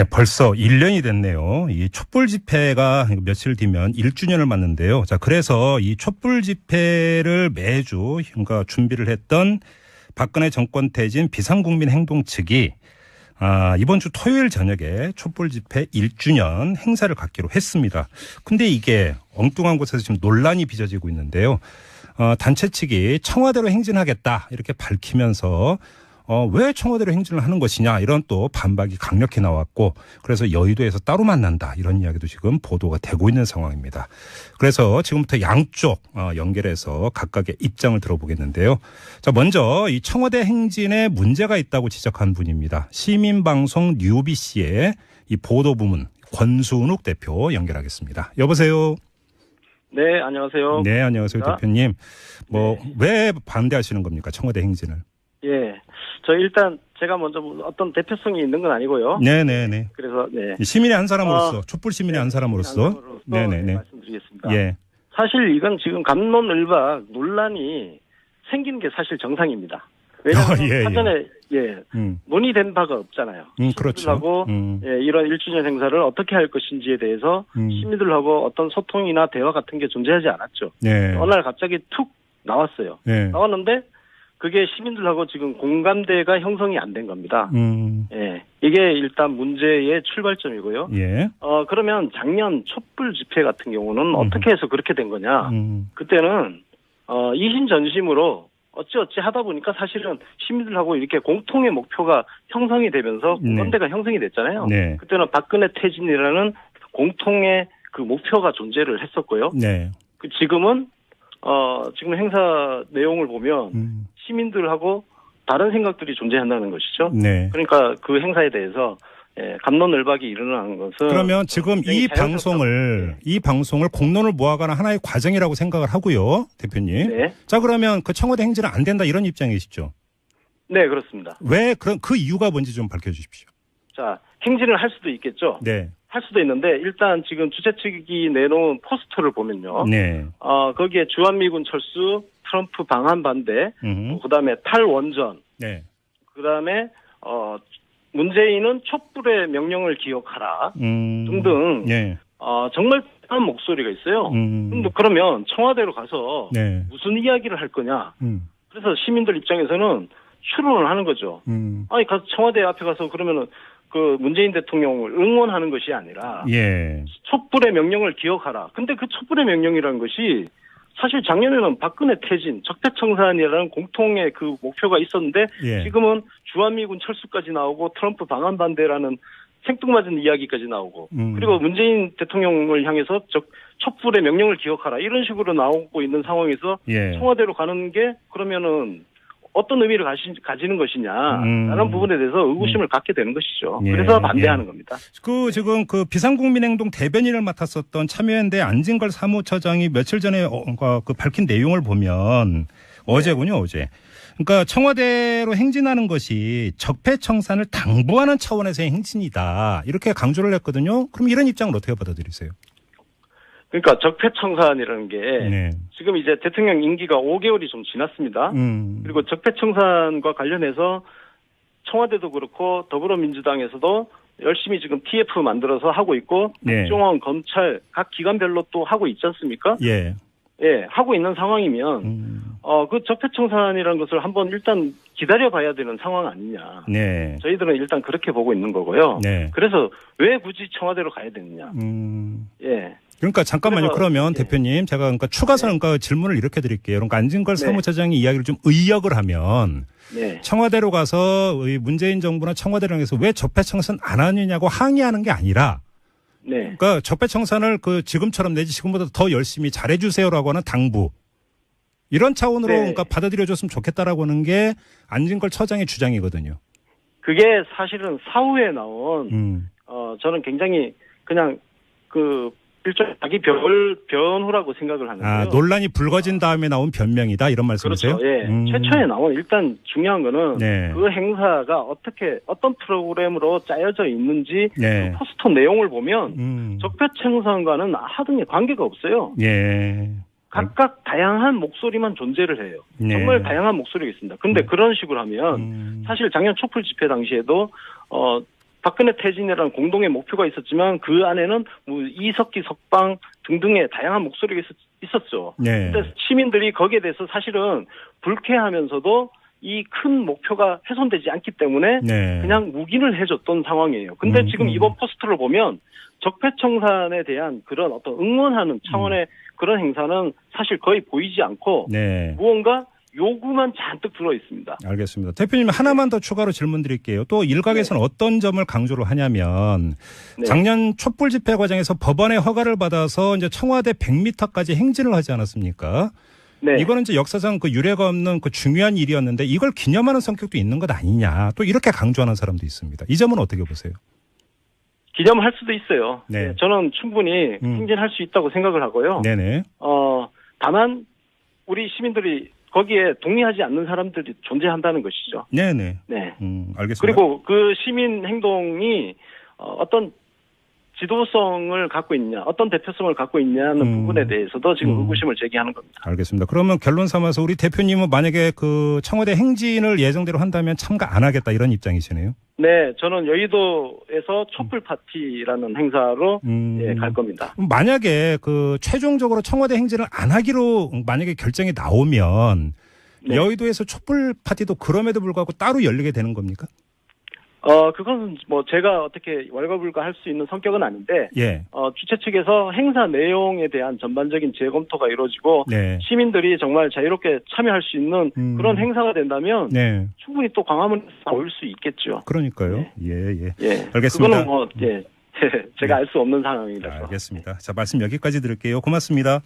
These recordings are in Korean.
네, 벌써 1년이 됐네요. 이 촛불 집회가 며칠 뒤면 1주년을 맞는데요. 자, 그래서 이 촛불 집회를 매주 그러니까 준비를 했던 박근혜 정권 퇴진 비상국민 행동 측이 아, 이번 주 토요일 저녁에 촛불 집회 1주년 행사를 갖기로 했습니다. 근데 이게 엉뚱한 곳에서 지금 논란이 빚어지고 있는데요. 어, 단체 측이 청와대로 행진하겠다 이렇게 밝히면서 어, 왜 청와대로 행진을 하는 것이냐 이런 또 반박이 강력히 나왔고 그래서 여의도에서 따로 만난다 이런 이야기도 지금 보도가 되고 있는 상황입니다. 그래서 지금부터 양쪽 어, 연결해서 각각의 입장을 들어보겠는데요. 자 먼저 이 청와대 행진에 문제가 있다고 지적한 분입니다. 시민방송 뉴비씨의 이 보도 부문 권순욱 대표 연결하겠습니다. 여보세요. 네, 안녕하세요. 네 안녕하세요 자. 대표님. 뭐 네. 왜 반대하시는 겁니까 청와대 행진을? 예. 저 일단 제가 먼저 뭐 어떤 대표성이 있는 건 아니고요. 네네네. 그래서 네. 시민의 한 사람으로서 어, 촛불 시민의 한 사람으로서 네네네. 네, 말씀드리겠습니다. 예. 사실 이건 지금 감론을박 논란이 생기는 게 사실 정상입니다. 왜냐하면 어, 예, 예. 사전에 예 음, 논의된 바가 없잖아요. 음 그렇죠. 음, 예, 이런 1주년 행사를 어떻게 할 것인지에 대해서 음. 시민들하고 어떤 소통이나 대화 같은 게 존재하지 않았죠. 네. 어느 날 갑자기 툭 나왔어요. 네. 나왔는데 그게 시민들하고 지금 공감대가 형성이 안 된 겁니다. 음, 예, 이게 일단 문제의 출발점이고요. 예. 어, 그러면 작년 촛불 집회 같은 경우는 어떻게 해서 그렇게 된 거냐? 음, 그때는, 어, 이신전심으로 어찌어찌 하다 보니까 사실은 시민들하고 이렇게 공통의 목표가 형성이 되면서 네. 공감대가 형성이 됐잖아요. 네. 그때는 박근혜 퇴진이라는 공통의 그 목표가 존재를 했었고요. 네. 그 지금은, 어, 지금 행사 내용을 보면 음, 시민들하고 다른 생각들이 존재한다는 것이죠. 네. 그러니까 그 행사에 대해서 예, 감론을박이 일어나는 것은 그러면 지금 이 방송을 이 방송을 공론을 모아가는 하나의 과정이라고 생각을 하고요, 대표님. 네, 자 그러면 그 청와대 행진은 안 된다 이런 입장이시죠? 네 그렇습니다. 왜 그런 그 이유가 뭔지 좀 밝혀 주십시오. 자 행진을 할 수도 있겠죠. 네. 할 수도 있는데 일단 지금 주최 측이 내놓은 포스터를 보면요. 네. 어 거기에 주한미군 철수, 트럼프 방한 반대, 음, 그다음에 탈원전, 네. 그다음에 어 문재인은 촛불의 명령을 기억하라 음, 등등 네. 어 정말 한 목소리가 있어요. 음, 그러면 청와대로 가서 네. 무슨 이야기를 할 거냐? 음, 그래서 시민들 입장에서는 추론을 하는 거죠. 음, 아니 가서 청와대 앞에 가서 그러면은 그 문재인 대통령을 응원하는 것이 아니라 예. 촛불의 명령을 기억하라. 근데 그 촛불의 명령이라는 것이 사실 작년에는 박근혜 퇴진, 적폐청산이라는 공통의 그 목표가 있었는데 예. 지금은 주한미군 철수까지 나오고 트럼프 방한 반대라는 생뚱맞은 이야기까지 나오고 음. 그리고 문재인 대통령을 향해서 적, 촛불의 명령을 기억하라 이런 식으로 나오고 있는 상황에서 예. 청와대로 가는 게 그러면은 어떤 의미를 가시, 가지 는 것이냐라는 음. 부분에 대해서 의구심을 갖게 되는 것이죠. 예, 그래서 반대하는 예. 겁니다. 그 지금 그 비상국민행동 대변인을 맡았었던 참여연대 안진걸 사무처장이 며칠 전에 어, 그- 그 밝힌 내용을 보면 어제군요 어제. 그러니까 청와대로 행진하는 것이 적폐청산을 당부하는 차원에서의 행진이다 이렇게 강조를 했거든요. 그럼 이런 입장을 어떻게 받아들이세요? 그러니까 적폐청산이라는 게 네. 지금 이제 대통령 임기가 5개월이 좀 지났습니다. 음. 그리고 적폐청산과 관련해서 청와대도 그렇고 더불어민주당에서도 열심히 지금 TF 만들어서 하고 있고 네. 국정원, 검찰 각 기관별로 또 하고 있지 않습니까? 예. 예, 하고 있는 상황이면 음. 어, 그 적폐청산이라는 것을 한번 일단 기다려봐야 되는 상황 아니냐. 네. 저희들은 일단 그렇게 보고 있는 거고요. 네. 그래서 왜 굳이 청와대로 가야 되느냐. 음. 예. 그러니까 잠깐만요. 그러면 예. 대표님 제가 그러니까 추가서 그러니까 질문을 이렇게 드릴게요. 그러니까 안진걸 네. 사무처장이 이야기를 좀 의역을 하면 네. 청와대로 가서 이 문재인 정부나 청와대를 향해서 왜 적폐 청산 안 하느냐고 항의하는 게 아니라 네. 그러니까 적폐 청산을 그 지금처럼 내지 지금보다 더 열심히 잘해 주세요라고 하는 당부 이런 차원으로 네. 그러니까 받아들여 줬으면 좋겠다라고 하는 게 안진걸 처장의 주장이거든요. 그게 사실은 사후에 나온 음. 어 저는 굉장히 그냥 그 일종의 자기 변 변후라고 생각을 하는데요. 아 논란이 불거진 다음에 나온 변명이다 이런 말씀이세요? 그렇죠. 예. 음. 최초에 나온 일단 중요한 거는 네. 그 행사가 어떻게 어떤 프로그램으로 짜여져 있는지 네. 그 포스터 내용을 보면 음. 적폐청산과는 하등의 관계가 없어요. 예. 각각 다양한 목소리만 존재를 해요. 네. 정말 다양한 목소리가 있습니다. 근데 그런 식으로 하면 음. 사실 작년 촛불 집회 당시에도 어 박근혜 퇴진이라는 공동의 목표가 있었지만 그 안에는 뭐 이석기 석방 등등의 다양한 목소리가 있었, 죠 네. 근데 시민들이 거기에 대해서 사실은 불쾌하면서도 이 큰 목표가 훼손되지 않기 때문에 네. 그냥 묵인을 해줬던 상황이에요. 근데 음, 지금 음. 이번 포스터를 보면 적폐청산에 대한 그런 어떤 응원하는 차원의 그런 행사는 사실 거의 보이지 않고 네. 무언가 요구만 잔뜩 들어 있습니다. 알겠습니다. 대표님 하나만 더 추가로 질문 드릴게요. 또 일각에서는 어떤 점을 강조를 하냐면 네. 작년 촛불 집회 과정에서 법원의 허가를 받아서 이제 청와대 100m까지 행진을 하지 않았습니까? 네. 이거는 이제 역사상 그 유례가 없는 그 중요한 일이었는데 이걸 기념하는 성격도 있는 것 아니냐. 또 이렇게 강조하는 사람도 있습니다. 이 점은 어떻게 보세요? 기념할 수도 있어요. 네. 네, 저는 충분히 음. 행진할 수 있다고 생각을 하고요. 네네. 어, 다만 우리 시민들이 거기에 동의하지 않는 사람들이 존재한다는 것이죠. 네네. 네. 음, 알겠습니다. 그리고 그 시민 행동이 어, 어떤 지도성을 갖고 있냐, 어떤 대표성을 갖고 있냐는 음. 부분에 대해서도 지금 음. 의구심을 제기하는 겁니다. 알겠습니다. 그러면 결론 삼아서 우리 대표님은 만약에 그 청와대 행진을 예정대로 한다면 참가 안 하겠다 이런 입장이시네요. 네, 저는 여의도에서 촛불 파티라는 행사로 음. 예, 갈 겁니다. 만약에 그 최종적으로 청와대 행진을 안 하기로 만약에 결정이 나오면 네. 여의도에서 촛불 파티도 그럼에도 불구하고 따로 열리게 되는 겁니까? 어, 그것은 뭐 제가 어떻게 왈가불가 할 수 있는 성격은 아닌데, 예. 어, 주최 측에서 행사 내용에 대한 전반적인 재검토가 이루어지고, 네. 시민들이 정말 자유롭게 참여할 수 있는 음. 그런 행사가 된다면, 네. 충분히 또 광화문에서 올수 있겠죠. 그러니까요. 네. 예, 예. 예. 알겠습니다. 그거는 뭐, 예. 제가 알 수 없는 상황이라서. 알겠습니다. 자, 말씀 여기까지 드릴게요. 고맙습니다.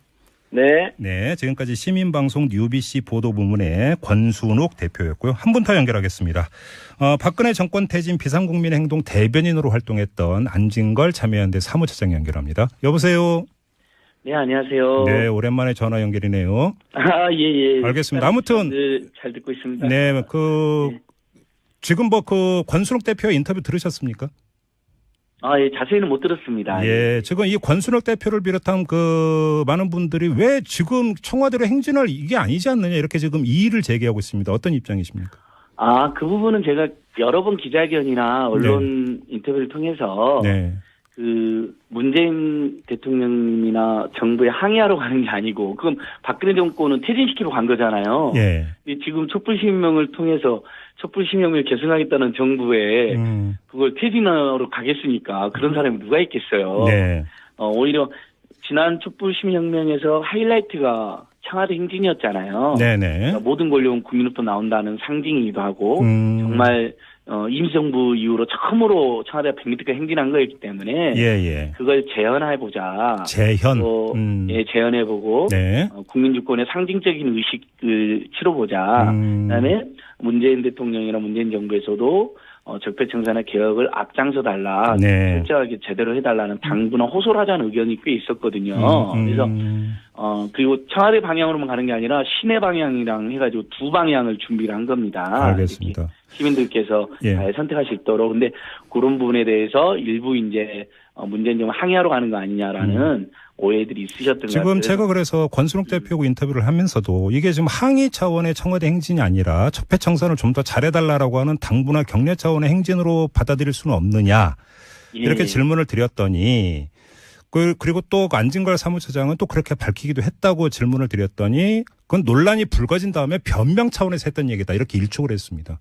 네. 네, 지금까지 시민방송 UBC 보도부문의 권순옥 대표였고요. 한 분 더 연결하겠습니다. 어, 박근혜 정권 퇴진 비상국민행동 대변인으로 활동했던 안진걸 참여연대 사무처장 연결합니다. 여보세요. 네, 안녕하세요. 네, 오랜만에 전화 연결이네요. 아, 예, 예. 알겠습니다. 아무튼- 네, 잘 듣고 있습니다. 네, 그 네. 지금 뭐 그 권순옥 대표 인터뷰 들으셨습니까? 아, 예, 자세히는 못 들었습니다. 예, 지금 이 권순옥 대표를 비롯한 그 많은 분들이 왜 지금 청와대로 행진할 이게 아니지 않느냐 이렇게 지금 이의를 제기하고 있습니다. 어떤 입장이십니까? 아, 그 부분은 제가 여러 번 기자회견이나 언론 인터뷰를 통해서 네. 그 문재인 대통령님이나 정부에 항의하러 가는 게 아니고 그건 박근혜 정권은 퇴진시키러 간 거잖아요. 예. 근데 지금 촛불 시민명을 통해서 촛불시민명을 계승하겠다는 정부에 음, 그걸 퇴진하러 가겠습니까? 그런 사람이 누가 있겠어요. 네. 어, 오히려 지난 촛불시민혁명에서 하이라이트가 청와대 행진이었잖아요. 네네. 그러니까 모든 권력은 국민으로부터 나온다는 상징이기도 하고 음, 정말 어, 임시정부 이후로 처음으로 청와대가 100m까지 행진한 거였기 때문에 예, 예. 그걸 재현해보자. 재현. 또, 음, 예, 재현해보고 네. 어, 국민주권의 상징적인 의식을 치러보자. 음, 그다음에 문재인 대통령이나 문재인 정부에서도 어, 적폐청산의 개혁을 앞장서 달라. 네. 철저하게 제대로 해달라는 당부나 호소를 하자는 의견이 꽤 있었거든요. 음, 그래서 음, 어 그리고 청와대 방향으로만 가는 게 아니라 시내 방향이랑 해가지고 두 방향을 준비를 한 겁니다. 알겠습니다. 시민들께서 예. 잘 선택할 수 있도록 근데 그런 부분에 대해서 일부 이제 어, 문재인 정부 항의하러 가는 거 아니냐라는 오해들이 있으셨던 것 같아요. 음. 지금 제가 그래서 권순옥 대표하고 인터뷰를 하면서도 이게 지금 항의 차원의 청와대 행진이 아니라 적폐 청산을 좀 더 잘해달라라고 하는 당부나 격려 차원의 행진으로 받아들일 수는 없느냐 예. 이렇게 질문을 드렸더니 그- 그리고 또 안진걸 사무처장은 또 그렇게 밝히기도 했다고 질문을 드렸더니 그건 논란이 불거진 다음에 변명 차원에서 했던 얘기다 이렇게 일축을 했습니다.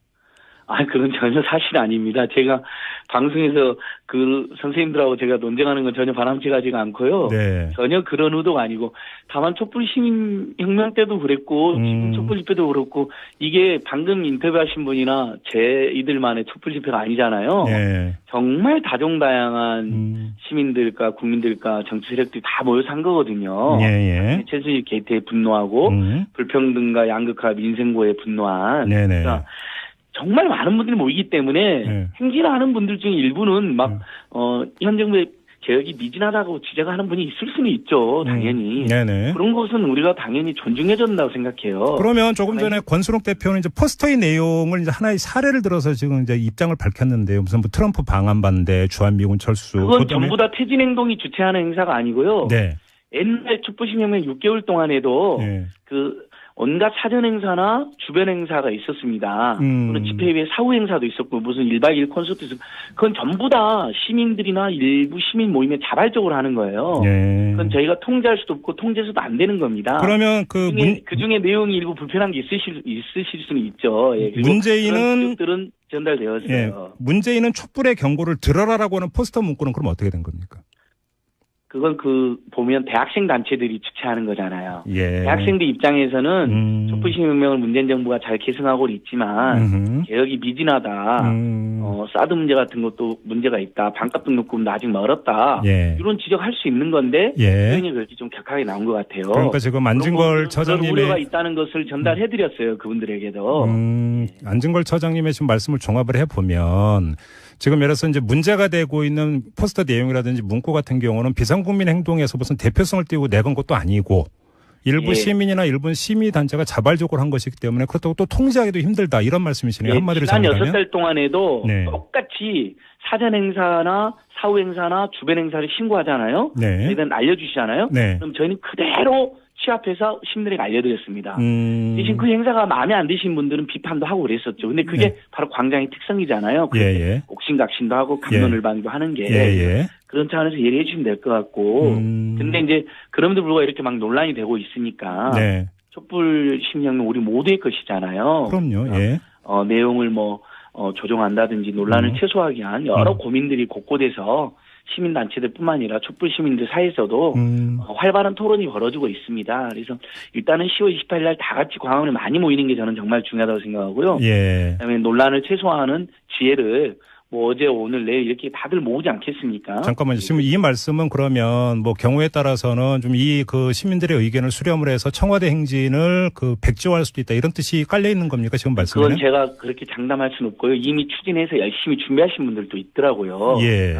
아, 그건 전혀 사실 아닙니다. 제가 방송에서 그 선생님들하고 제가 논쟁하는 건 전혀 바람직하지가 않고요. 네. 전혀 그런 의도가 아니고 다만 촛불 시민 혁명 때도 그랬고 음. 지금 촛불 집회도 그렇고 이게 방금 인터뷰하신 분이나 제 이들만의 촛불 집회가 아니잖아요. 네. 정말 다종다양한 음. 시민들과 국민들과 정치 세력들이 다 모여서 한 거거든요. 예, 예. 최순실 게이트에 분노하고 음. 불평등과 양극화 민생고에 분노한 네 네. 그러니까 정말 많은 분들이 모이기 때문에 네. 행진하는 분들 중에 일부는 막 음. 어, 현 정부의 개혁이 미진하다고 지적하는 분이 있을 수는 있죠, 당연히. 음. 네네. 그런 것은 우리가 당연히 존중해야 된다고 생각해요. 그러면 조금 네. 전에 권순옥 대표는 이제 포스터의 내용을 이제 하나의 사례를 들어서 지금 이제 입장을 밝혔는데요. 무슨 뭐 트럼프 방한 반대, 주한미군 철수. 그건 그것 때문에- 전부 다 퇴진 행동이 주최하는 행사가 아니고요. 네. 옛날 촛불시민혁명 6개월 동안에도 네. 그 온갖 사전 행사나 주변 행사가 있었습니다. 음. 또는 집회 외에 사후 행사도 있었고 무슨 1박 2일 콘서트 있었고 그건 전부 다 시민들이나 일부 시민 모임에 자발적으로 하는 거예요. 예. 그건 저희가 통제할 수도 없고 통제해서도 안 되는 겁니다. 그러면 그 그중에, 문, 그중에 내용이 일부 불편한 게 있으실 있으실 수는 있죠. 예, 문재인은- 그런 지적들은 예, 전달되었어요. 문재인은 촛불의 경고를 들어라라고 하는 포스터 문구는 그럼 어떻게 된 겁니까? 그건 그 보면 대학생 단체들이 주최하는 거잖아요. 예. 대학생들 입장에서는 음. 촛불시민혁명을 문재인 정부가 잘 계승하고 있지만 음흠. 개혁이 미진하다. 음. 어, 사드 문제 같은 것도 문제가 있다. 반값 등록금도 아직 멀었다. 예. 이런 지적할 수 있는 건데 예. 표현이 그렇게 좀 격하게 나온 것 같아요. 그러니까 지금 안진걸 그런 우려가 처장님의 있다는 것을 전달해드렸어요. 그분들에게도. 음, 안진걸 처장님의 지금 말씀을 종합을 해 보면 지금 예를 들어서 이제 문제가 되고 있는 포스터 내용이라든지 문구 같은 경우는 비상국민 행동에서 무슨 대표성을 띄고 내건 것도 아니고 일부 예. 시민이나 일부 시민 단체가 자발적으로 한 것이기 때문에 그렇다고 또 통제하기도 힘들다 이런 말씀이시네요. 예, 한마디로 지난 여섯 정리하면 달 동안에도 네. 똑같이 사전 행사나 사후 행사나 주변 행사를 신고하잖아요. 네. 저희는 알려주시잖아요. 네. 그럼 저희는 그대로 취합해서 시민들에게 알려드렸습니다. 음. 대신 그 행사가 마음에 안 드신 분들은 비판도 하고 그랬었죠. 근데 그게 네. 바로 광장의 특성이잖아요. 예, 예. 옥신각신도 하고 감론을박도 하는 게 예, 예. 그런 차원에서 예리해 주시면 될 것 같고. 음. 근데 이제 그럼에도 불구하고 이렇게 막 논란이 되고 있으니까 네. 촛불 심령은 우리 모두의 것이잖아요. 그럼요. 예. 어, 내용을 뭐 어, 조정한다든지 논란을 음. 최소화하기 위한 여러 음. 고민들이 곳곳에서 시민단체들뿐만 아니라 촛불 시민들 사이에서도 음. 어, 활발한 토론이 벌어지고 있습니다. 그래서 일단은 10월 28일 날 다 같이 광화문에 많이 모이는 게 저는 정말 중요하다고 생각하고요. 예. 그다음에 논란을 최소화하는 지혜를 뭐 어제 오늘 내일 이렇게 다들 모으지 않겠습니까? 잠깐만요. 지금 이 말씀은 그러면 뭐 경우에 따라서는 좀 이 그 시민들의 의견을 수렴을 해서 청와대 행진을 그 백지화할 수도 있다 이런 뜻이 깔려 있는 겁니까 지금 그건 말씀은? 제가 그렇게 장담할 수는 없고요. 이미 추진해서 열심히 준비하신 분들도 있더라고요. 예.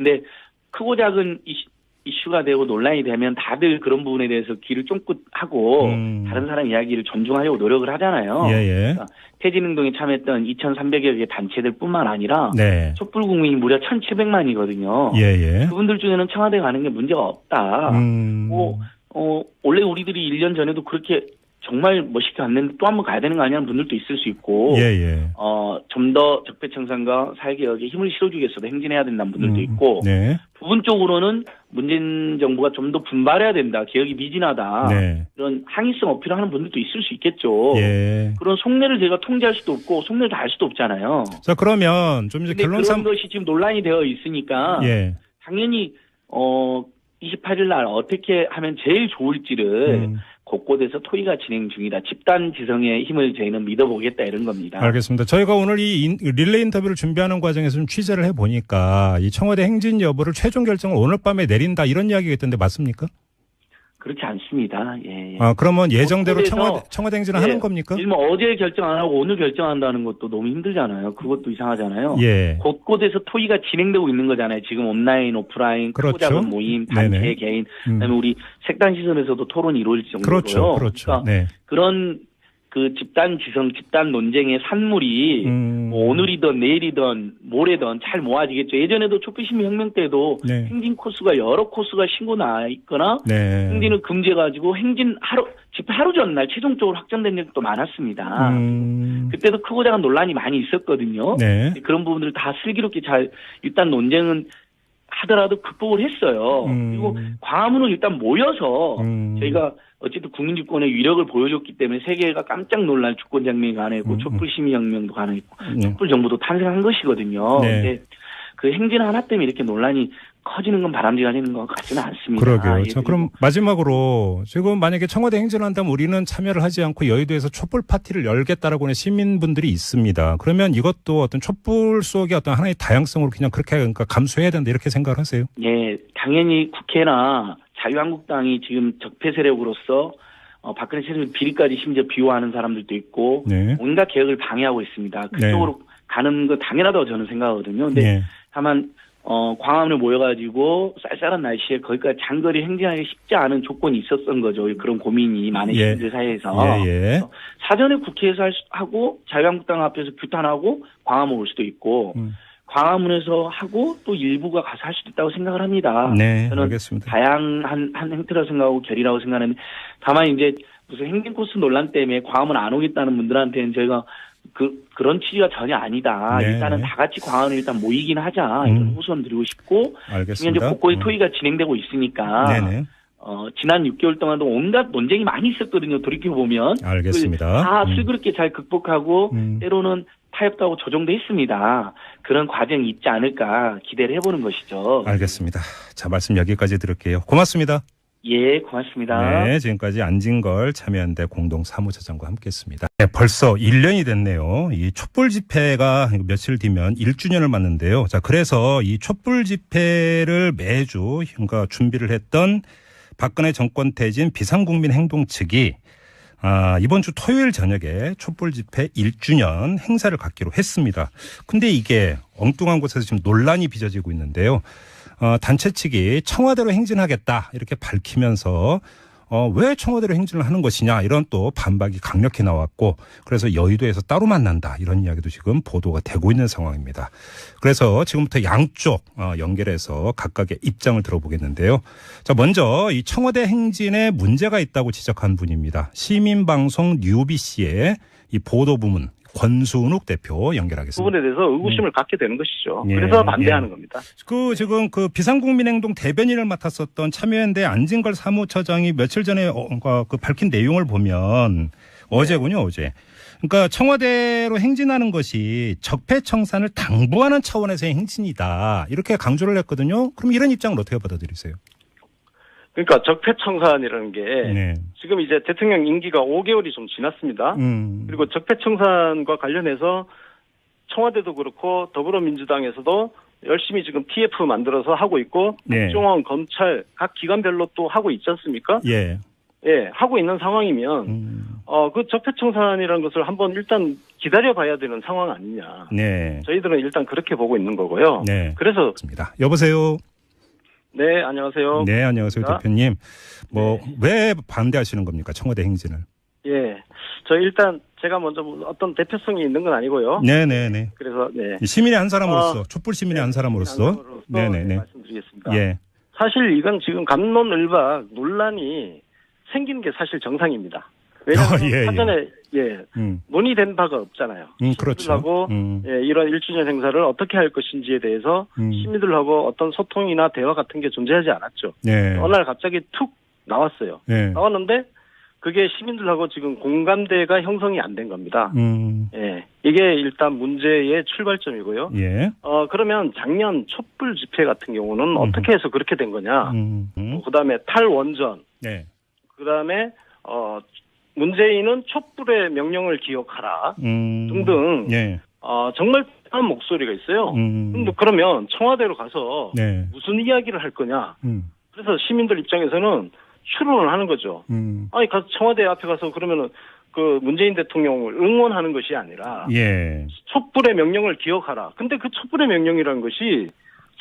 근데 크고 작은 이슈, 이슈가 되고 논란이 되면 다들 그런 부분에 대해서 귀를 쫑긋하고 음. 다른 사람 이야기를 존중하려고 노력을 하잖아요. 예, 예. 그러니까 태진행동에 참여했던 2,300여 개의 단체들뿐만 아니라 네. 촛불 국민이 무려 1,700만이거든요. 예, 예. 그분들 중에는 청와대 가는 게 문제가 없다. 음. 뭐, 어, 원래 우리들이 1년 전에도 그렇게 정말 멋있게 갔는데 또 한 번 가야 되는 거 아니냐는 분들도 있을 수 있고. 예, 예. 어, 좀 더 적폐청산과 사회개혁에 힘을 실어주겠어도 행진해야 된다는 분들도 음. 있고. 네. 부분적으로는 문재인 정부가 좀 더 분발해야 된다. 개혁이 미진하다. 네. 이런 항의성 어필을 하는 분들도 있을 수 있겠죠. 예. 그런 속내를 저희가 통제할 수도 없고 속내를 다 알 수도 없잖아요. 자, 그러면 좀 이제 결론 그런 삼 것이 지금 논란이 되어 있으니까 예. 당연히 어 28일 날 어떻게 하면 제일 좋을지를 음. 곳곳에서 토의가 진행 중이다. 집단 지성의 힘을 저희는 믿어보겠다 이런 겁니다. 알겠습니다. 저희가 오늘 이 인- 릴레이 인터뷰를 준비하는 과정에서 좀 취재를 해 보니까 이 청와대 행진 여부를 최종 결정을 오늘 밤에 내린다 이런 이야기가 있던데 맞습니까? 그렇지 않습니다. 예. 예. 아, 그러면 예정대로 곳곳에서 청와대 청와대 행진을 예, 하는 겁니까? 일면 어제 결정 안 하고 오늘 결정한다는 것도 너무 힘들잖아요. 그것도 이상하잖아요. 예. 곳곳에서 토의가 진행되고 있는 거잖아요. 지금 온라인, 오프라인, 그렇죠. 작은 모임, 단체, 네네. 개인, 음. 그다음에 우리 색단 시선에서도 토론이 이루어질 정도로요. 그렇죠. 그렇죠. 그러니까 네. 그런 그 집단 지성, 집단 논쟁의 산물이 음. 뭐 오늘이든 내일이든 모레든 잘 모아지겠죠. 예전에도 촛불시민 혁명 때도 네. 행진 코스가 여러 코스가 신고 나 있거나 네. 행진을 금지해가지고 행진 하루 집회 하루 전날 최종적으로 확정된 적도 많았습니다. 음. 그때도 크고 작은 논란이 많이 있었거든요. 네. 그런 부분들을 다 슬기롭게 잘 일단 논쟁은 하더라도 극복을 했어요. 음. 그리고 광화문은 일단 모여서 음. 저희가 어쨌든 국민주권의 위력을 보여줬기 때문에 세계가 깜짝 놀랄 주권 장면이 가능했고 음, 음. 촛불 시민 혁명도 가능했고 네. 촛불 정부도 탄생한 것이거든요. 네. 근데 그 행진 하나 때문에 이렇게 논란이 커지는 건 바람직하지는 것 같지는 않습니다. 그러게요. 아, 예, 자, 그럼 마지막으로 지금 만약에 청와대 행진을 한다면 우리는 참여를 하지 않고 여의도에서 촛불 파티를 열겠다라고 하는 시민분들이 있습니다. 그러면 이것도 어떤 촛불 속의 어떤 하나의 다양성으로 그냥 그렇게 그러니까 감수해야 된다 이렇게 생각을 하세요? 예, 당연히 국회나 자유한국당이 지금 적폐 세력으로서 어, 박근혜 세력 비리까지 심지어 비호하는 사람들도 있고 네. 온갖 개혁을 방해하고 있습니다. 그쪽으로 가는 거 당연하다고 저는 생각하거든요. 근데 네. 다만 어, 광화문에 모여가지고 쌀쌀한 날씨에 거기까지 장거리 행진하기 쉽지 않은 조건이 있었던 거죠. 그런 고민이 많은 예. 시민들 사이에서 예, 예. 사전에 국회에서 할 수- 하고 자유한국당 앞에서 규탄하고 광화문 올 수도 있고 음. 광화문에서 하고 또 일부가 가서 할 수도 있다고 생각을 합니다. 네, 저는 알겠습니다. 다양한 한 행태라고 생각하고 결이라고 생각하는데 다만 이제 무슨 행정코스 논란 때문에 광화문 안 오겠다는 분들한테는 저희가 그 그런 취지가 전혀 아니다. 네. 일단은 다 같이 광화문에 일단 모이긴 하자 이런 음. 호소는 드리고 싶고 지금 현재 알겠습니다. 곳곳에 음. 토의가 진행되고 있으니까 네네. 어, 지난 6개월 동안도 온갖 논쟁이 많이 있었거든요. 돌이켜 보면 알겠습니다. 다 음. 슬그럽게 잘 극복하고 음. 때로는 타협도 하고 조정도 했습니다. 그런 과정이 있지 않을까 기대를 해보는 것이죠. 알겠습니다. 자, 말씀 여기까지 들을게요. 고맙습니다. 예, 고맙습니다. 네, 지금까지 안진걸 참여연대 공동 사무처장과 함께했습니다. 네, 벌써 1년이 됐네요. 이 촛불 집회가 며칠 뒤면 1주년을 맞는데요. 자, 그래서 이 촛불 집회를 매주 그러니까 준비를 했던 박근혜 정권 퇴진 비상국민 행동 측이 아, 이번 주 토요일 저녁에 촛불 집회 1주년 행사를 갖기로 했습니다. 근데 이게 엉뚱한 곳에서 지금 논란이 빚어지고 있는데요. 어, 단체 측이 청와대로 행진하겠다 이렇게 밝히면서 어, 왜 청와대로 행진을 하는 것이냐 이런 또 반박이 강력히 나왔고 그래서 여의도에서 따로 만난다 이런 이야기도 지금 보도가 되고 있는 상황입니다. 그래서 지금부터 양쪽 어, 연결해서 각각의 입장을 들어보겠는데요. 자 먼저 이 청와대 행진에 문제가 있다고 지적한 분입니다. 시민방송 뉴비씨의 이 보도 부문 권순욱 대표 연결하겠습니다. 부분에 대해서 의구심을 갖게 되는 것이죠. 예, 그래서 반대하는 예. 겁니다. 그 지금 그 비상국민행동 대변인을 맡았었던 참여연대 안진걸 사무처장이 며칠 전에 어, 그- 그 밝힌 내용을 보면 어제군요 어제. 그러니까 청와대로 행진하는 것이 적폐청산을 당부하는 차원에서의 행진이다 이렇게 강조를 했거든요. 그럼 이런 입장을 어떻게 받아들이세요? 그러니까 적폐청산이라는 게 네. 지금 이제 대통령 임기가 5개월이 좀 지났습니다. 음. 그리고 적폐청산과 관련해서 청와대도 그렇고 더불어민주당에서도 열심히 지금 TF 만들어서 하고 있고 네. 국정원, 검찰 각 기관별로 또 하고 있지 않습니까? 예. 예, 하고 있는 상황이면 음. 어 그 적폐청산이라는 것을 한번 일단 기다려 봐야 되는 상황 아니냐. 네. 저희들은 일단 그렇게 보고 있는 거고요. 네. 그래서 맞습니다. 여보세요. 네, 안녕하세요. 네, 안녕하세요, 자. 대표님. 뭐 네. 왜 반대하시는 겁니까? 청와대 행진을. 예. 저 일단 제가 먼저 뭐 어떤 대표성이 있는 건 아니고요. 네, 네, 네. 그래서 네. 시민의 한 사람으로서 어, 촛불 시민의 한 사람으로서 사람으로서 네네네 네, 말씀드리겠습니다. 예 사실 이건 지금 감론을박 논란이 생기는 게 사실 정상입니다. 왜냐하면 어, 예, 예. 사전에 예 음, 논의된 바가 없잖아요. 음 그렇죠 시민들하고 음, 예, 이런 1주년 행사를 어떻게 할 것인지에 대해서 음. 시민들하고 어떤 소통이나 대화 같은 게 존재하지 않았죠. 네 어느 날 갑자기 툭 나왔어요. 네 나왔는데 그게 시민들하고 지금 공감대가 형성이 안 된 겁니다. 음, 예, 이게 일단 문제의 출발점이고요. 예 어 그러면 작년 촛불 집회 같은 경우는 어떻게 해서 그렇게 된 거냐? 음, 음, 그다음에 탈원전, 네 그다음에 어 문재인은 촛불의 명령을 기억하라 음, 등등 예 어 정말 한 목소리가 있어요. 음, 근데 그러면 청와대로 가서 네 무슨 이야기를 할 거냐? 음, 그래서 시민들 입장에서는 추론을 하는 거죠. 음, 아니 가서 청와대 앞에 가서 그러면은 그 문재인 대통령을 응원하는 것이 아니라 예 촛불의 명령을 기억하라. 근데 그 촛불의 명령이라는 것이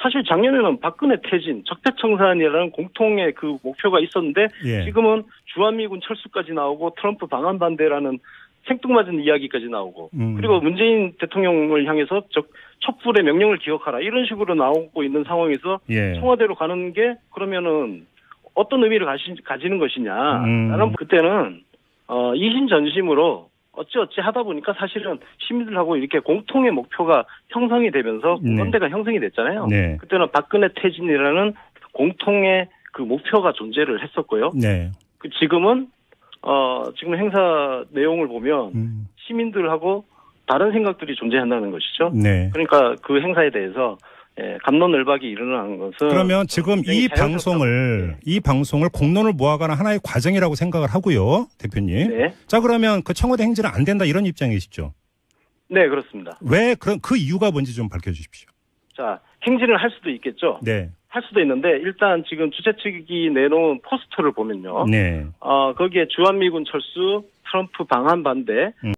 사실 작년에는 박근혜 퇴진, 적폐청산이라는 공통의 그 목표가 있었는데 예. 지금은 주한미군 철수까지 나오고 트럼프 방한 반대라는 생뚱맞은 이야기까지 나오고 음. 그리고 문재인 대통령을 향해서 적, 촛불의 명령을 기억하라 이런 식으로 나오고 있는 상황에서 예 청와대로 가는 게 그러면은 어떤 의미를 가시, 가지는 것이냐. 음. 나는 그때는 어, 이심전심으로 어찌어찌 하다 보니까 사실은 시민들하고 이렇게 공통의 목표가 형성이 되면서 네. 공감대가 형성이 됐잖아요. 네. 그때는 박근혜 퇴진이라는 공통의 그 목표가 존재를 했었고요. 네 그 지금은 어 지금 행사 내용을 보면 음, 시민들하고 다른 생각들이 존재한다는 것이죠. 네 그러니까 그 행사에 대해서 예, 감론을박이 일어나는 것은 그러면 지금 이 방송을 이 방송을 공론을 모아가는 하나의 과정이라고 생각을 하고요 대표님 네. 자 그러면 그 청와대 행진은 안 된다 이런 입장이시죠 네, 그렇습니다. 왜 그런 그 이유가 뭔지 좀 밝혀주십시오. 자, 행진을 할 수도 있겠죠. 네, 할 수도 있는데 일단 지금 주최 측이 내놓은 포스터를 보면요. 네, 어, 거기에 주한미군 철수, 트럼프 방한 반대, 음.